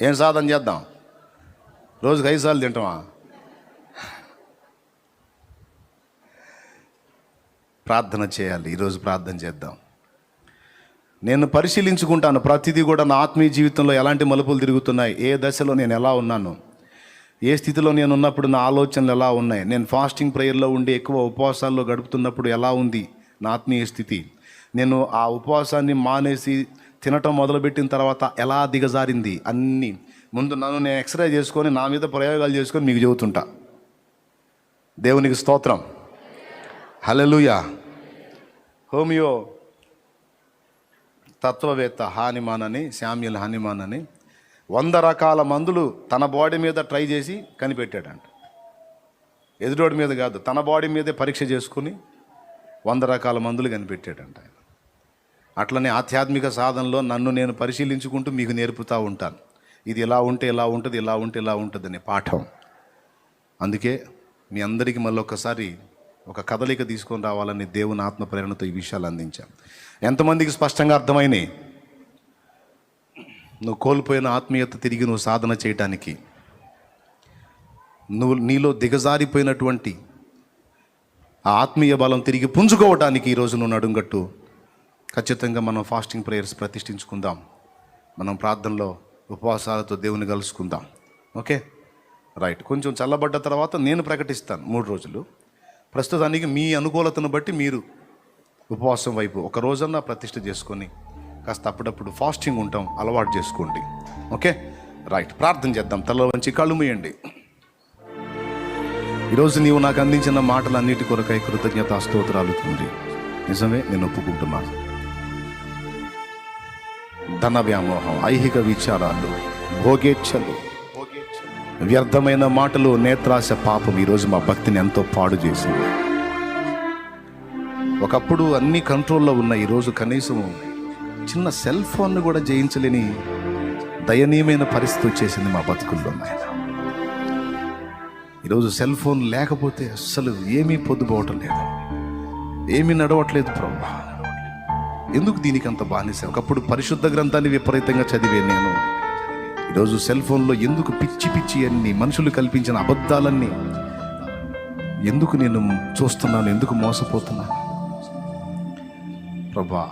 ఏం సాధన చేద్దాం? రోజుకి ఐదు సార్లు తింటామా? ప్రార్థన చేయాలి ఈరోజు ప్రార్థన చేద్దాం. నేను పరిశీలించుకుంటాను ప్రతిదీ కూడా నా ఆత్మీయ జీవితంలో ఎలాంటి మలుపులు తిరుగుతున్నాయి ఏ దశలో నేను ఎలా ఉన్నాను ఏ స్థితిలో నేను ఉన్నప్పుడు నా ఆలోచనలు ఎలా ఉన్నాయి నేను ఫాస్టింగ్ ప్రేయర్లో ఉండి ఎక్కువ ఉపవాసాల్లో గడుపుతున్నప్పుడు ఎలా ఉంది నా ఆత్మీయ స్థితి నేను ఆ ఉపవాసాన్ని మానేసి తినటం మొదలుపెట్టిన తర్వాత ఎలా దిగజారింది అన్నీ. ముందు నన్ను నేను ఎక్స్రే చేసుకొని నా మీద ప్రయోగాలు చేసుకొని మీకు చెబుతుంటా. దేవునికి స్తోత్రం. హలలుయా హోమియో తత్వవేత్త హానిమాన్ అని శామ్యుల్ హానిమాన్ అని వంద రకాల మందులు తన బాడీ మీద ట్రై చేసి కనిపెట్టాడంట. ఎదురోడి మీద కాదు తన బాడీ మీదే పరీక్ష చేసుకుని వంద రకాల మందులు కనిపెట్టాడంట ఆయన. అట్లనే ఆధ్యాత్మిక సాధనలో నన్ను నేను పరిశీలించుకుంటూ మీకు నేర్పుతూ ఉంటాను. ఇది ఇలా ఉంటే ఇలా ఉంటుంది ఇలా ఉంటే ఇలా ఉంటుంది అనే పాఠం. అందుకే మీ అందరికీ మళ్ళీ ఒక్కసారి ఒక కదలిక తీసుకొని రావాలని దేవుని ఆత్మ ప్రేరణతో ఈ విషయాలు అందించాం. ఎంతమందికి స్పష్టంగా అర్థమైనాయి? నువ్వు కోల్పోయిన ఆత్మీయత తిరిగి నువ్వు సాధన చేయటానికి. నువ్వు నీలో దిగజారిపోయినటువంటి ఆ ఆత్మీయ బలం తిరిగి పుంజుకోవటానికి ఈరోజు నువ్వు నడుంగట్టు ఖచ్చితంగా మనం ఫాస్టింగ్ ప్రేయర్స్ ప్రతిష్ఠించుకుందాం. మనం ప్రార్థనలో ఉపవాసాలతో దేవుని కలుసుకుందాం. ఓకే? రైట్ కొంచెం చల్లబడ్డ తర్వాత నేను ప్రకటిస్తాను మూడు రోజులు. ప్రస్తుతానికి మీ అనుకూలతను బట్టి మీరు ఉపవాసం వైపు ఒక రోజన్నా ప్రతిష్ఠ చేసుకొని కాస్త అప్పుడప్పుడు ఫాస్టింగ్ ఉంటాం అలవాటు చేసుకోండి. ఓకే? రైట్ ప్రార్థన చేద్దాం. తల వంచి కళ్ళు మూయండి. ఈరోజు నీవు నాకు అందించిన మాటలన్నిటి కొరకై కృతజ్ఞత స్తోత్రాలు తండ్రి. నిజమే నేను ఒప్పుకుంటున్నాను ధన వ్యామోహం ఐహిక విచారాలు భోగేచ్ఛలు. వ్యర్థమైన మాటలు నేత్రాశ పాపం ఈరోజు మా భక్తిని ఎంతో పాడు చేసింది. ఒకప్పుడు అన్ని కంట్రోల్లో ఉన్న ఈరోజు కనీసం చిన్న సెల్ ఫోన్ను కూడా జయించలేని దయనీయమైన పరిస్థితి వచ్చేసింది మా బతుకుల్లో. ఆయన ఈరోజు సెల్ ఫోన్ లేకపోతే అస్సలు ఏమీ పొద్దుపోవటం లేదు. ఏమీ నడవట్లేదు ప్రభా. ఎందుకు దీనికి అంత బానిస? ఒకప్పుడు పరిశుద్ధ గ్రంథాన్ని విపరీతంగా చదివే నేను. ఈరోజు సెల్ ఫోన్లో ఎందుకు పిచ్చి పిచ్చి అన్ని మనుషులు కల్పించిన అబద్ధాలన్నీ ఎందుకు నేను చూస్తున్నాను? ఎందుకు మోసపోతున్నాను? ప్రభా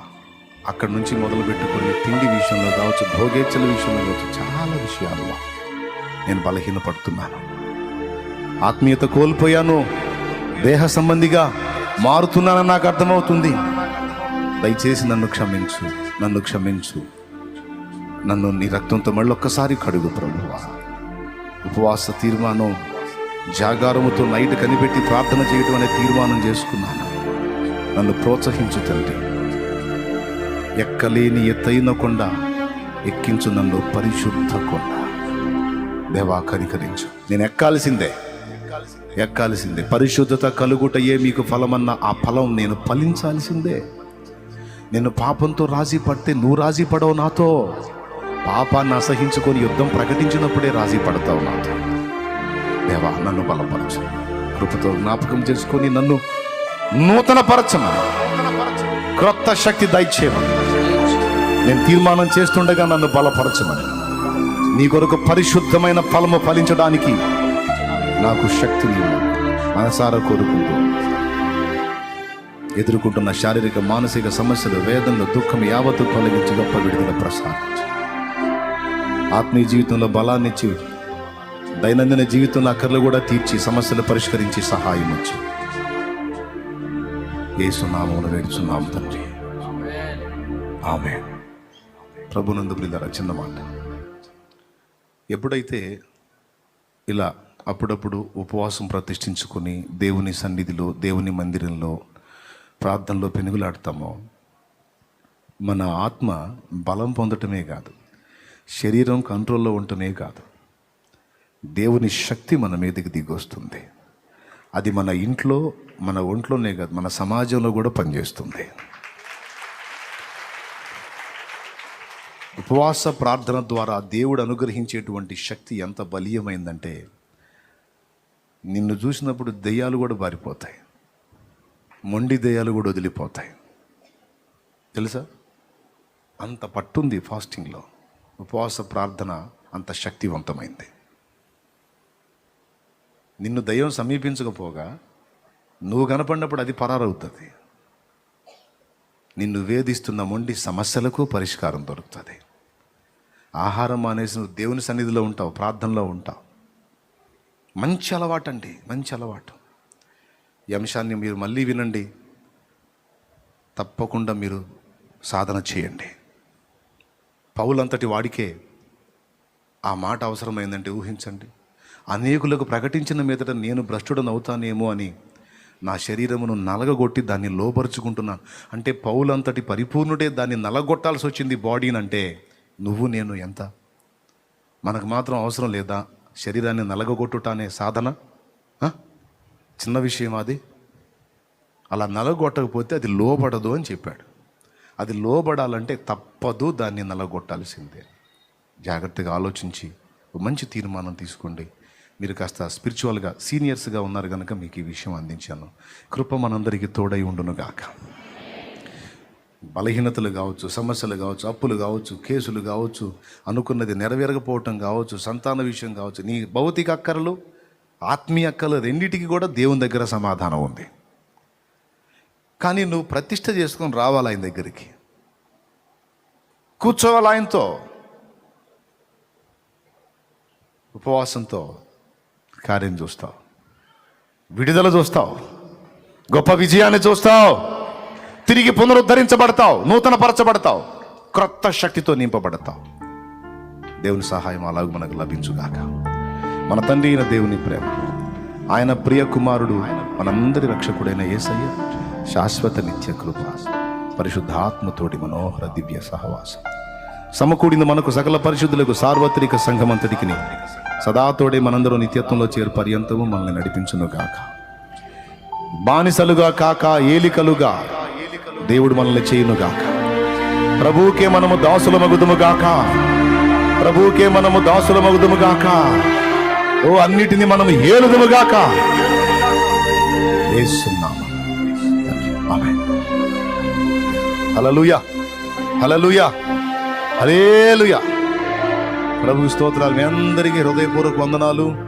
అక్కడి నుంచి మొదలు పెట్టుకుని తిండి విషయంలో కావచ్చు భోగేచ్చల విషయంలో కావచ్చు చాలా విషయాల్లో నేను బలహీనపడుతున్నాను. ఆత్మీయత కోల్పోయాను. దేహ సంబంధిగా మారుతున్నానని నాకు అర్థమవుతుంది. దయచేసి నన్ను క్షమించు నన్ను క్షమించు. నన్ను నీ రక్తంతో మళ్ళీ ఒక్కసారి కడుగు ప్రభువా. ఉపవాస తీర్మానం జాగారముతో నైట్ కనిపెట్టి ప్రార్థన చేయడం అనే తీర్మానం చేసుకున్నాను. నన్ను ప్రోత్సహించు తండ్రి. ఎక్కలేని ఎత్తైన కొండ ఎక్కించు నన్ను పరిశుద్ధ కొండ. దేవా కనికరించు. నేను ఎక్కాల్సిందే. ఎక్కాల్సిందే. పరిశుద్ధత కలుగుటయే మీకు ఫలమన్న ఆ ఫలం నేను ఫలించాల్సిందే. నేను పాపంతో రాజీ పడితే నువ్వు రాజీ పడవు నాతో. పాపాన్ని అసహించుకొని యుద్ధం ప్రకటించినప్పుడే రాజీ పడతావు నాతో. దేవా నన్ను బలపరచు. కృపతో జ్ఞాపకం చేసుకొని నన్ను నూతన పరచమని క్రొత్త శక్తి దయచేయమని. నేను తీర్మానం చేస్తుండగా నన్ను బలపరచమని. నీ కొరకు పరిశుద్ధమైన ఫలము ఫలించడానికి నాకు శక్తిని మనసారా కోరుకుంటూ ఎదుర్కొంటున్న శారీరక మానసిక సమస్యలు వేదనలు దుఃఖం యావత్తు తొలగించి గొప్ప విడుదల ప్రసాదించు. ఆత్మీయ జీవితంలో బలాన్నిచ్చి దైనందిన జీవితంలో అక్కర్లు కూడా తీర్చి సమస్యలు పరిష్కరించి సహాయం వచ్చి ఏసునామమును వేడుచున్నాం తండ్రి. ఆమె ప్రభునందు ప్రియులారా చిన్న మాట. ఎప్పుడైతే ఇలా అప్పుడప్పుడు ఉపవాసం ప్రతిష్ఠించుకొని దేవుని సన్నిధిలో దేవుని మందిరంలో ప్రార్థనలో పెనుగులాడతామో మన ఆత్మ బలం పొందటమే కాదు శరీరం కంట్రోల్లో ఉండటమే కాదు దేవుని శక్తి మన మీదకి దిగొస్తుంది. అది మన ఇంట్లో మన ఒంట్లోనే కాదు మన సమాజంలో కూడా పనిచేస్తుంది. ఉపవాస ప్రార్థన ద్వారా దేవుడు అనుగ్రహించేటువంటి శక్తి ఎంత బలీయమైందంటే నిన్ను చూసినప్పుడు దెయ్యాలు కూడా బారిపోతాయి. మొండి దెయ్యాలు కూడా వదిలిపోతాయి. తెలుసా? అంత పట్టుంది ఫాస్టింగ్లో. ఉపవాస ప్రార్థన అంత శక్తివంతమైంది. నిన్ను దయ్యం సమీపించకపోగా నువ్వు కనపడినప్పుడు అది పరారవుతుంది. నిన్ను వేధిస్తున్న మొండి సమస్యలకు పరిష్కారం దొరుకుతుంది. ఆహారం మానేసి నువ్వు దేవుని సన్నిధిలో ఉంటావు ప్రార్థనలో ఉంటావు. మంచి అలవాటు అండి మంచి అలవాటు. ఈ అంశాన్ని మీరు మళ్ళీ వినండి. తప్పకుండా మీరు సాధన చేయండి. పౌలంతటి వాడికే ఆ మాట అవసరమైందంటే ఊహించండి. అనేకులకు ప్రకటించిన మీదట నేను భ్రష్టుడను అవుతానేమో అని నా శరీరమును నలగగొట్టి దాన్ని లోపరుచుకుంటున్నాను. అంటే పౌలంతటి పరిపూర్ణుడే దాన్ని నలగొట్టాల్సి వచ్చింది బాడీని అంటే నువ్వు నేను ఎంత? మనకు మాత్రం అవసరం లేదా? శరీరాన్ని నలగగొట్టుట అనే సాధన చిన్న విషయం అది. అలా నలగొట్టకపోతే అది లోబడదు అని చెప్పాడు. అది లోబడాలంటే తప్పదు దాన్ని నలగొట్టాల్సిందే. జాగ్రత్తగా ఆలోచించి ఒక మంచి తీర్మానం తీసుకోండి. మీరు కాస్త స్పిరిచువల్గా సీనియర్స్గా ఉన్నారు కనుక మీకు ఈ విషయం అందించాను. కృప మనందరికీ తోడై ఉండునుగాక. బలహీనతలు కావచ్చు సమస్యలు కావచ్చు అప్పులు కావచ్చు కేసులు కావచ్చు అనుకున్నది నెరవేరకపోవటం కావచ్చు సంతాన విషయం కావచ్చు నీ భౌతిక అక్కరలు ఆత్మీయ కళ రెండిటికి కూడా దేవుని దగ్గర సమాధానం ఉంది. కానీ నువ్వు ప్రతిష్ట చేసుకొని రావాలి ఆయన దగ్గరికి. కూర్చోవాలి ఆయనతో. ఉపవాసంతో కార్యం చూస్తావు. విడుదల చూస్తావు. గొప్ప విజయాన్ని చూస్తావు. తిరిగి పునరుద్ధరించబడతావు. నూతన పరచబడతావు క్రొత్త శక్తితో నింపబడతావు. దేవుని సహాయం అలాగ మనకు లభించుగాక. మన తండ్రి అయిన దేవుని ప్రేమ. ఆయన ప్రియ కుమారుడు మనందరి రక్షకుడైన యేసయ్య శాశ్వత నిత్య కృప పరిశుద్ధాత్మతోటి మనోహర దివ్య సహవాసం. సమకూడిన మనకు సకల పరిశుద్ధులకు సార్వత్రిక సంఘమంతటికి సదాతోడే మనందరూ నిత్యత్వంలో చేరు పర్యంతము మనల్ని నడిపించును గాక బానిసలుగా కాక ఏలికలుగా దేవుడు మనల్ని చేయును గాక ప్రభువుకే మనము దాసుల మగుదుము గాక ప్రభువుకే మనము దాసుల మగుదుము గాక ఓ అన్నిటిని మనము ఏలుదుము గాక యేసునామం. ఆమేన్. హల్లెలూయా. హల్లెలూయా. హల్లెలూయా. ప్రభు స్తోత్రాలు మీ అందరికీ హృదయపూర్వక వందనాలు.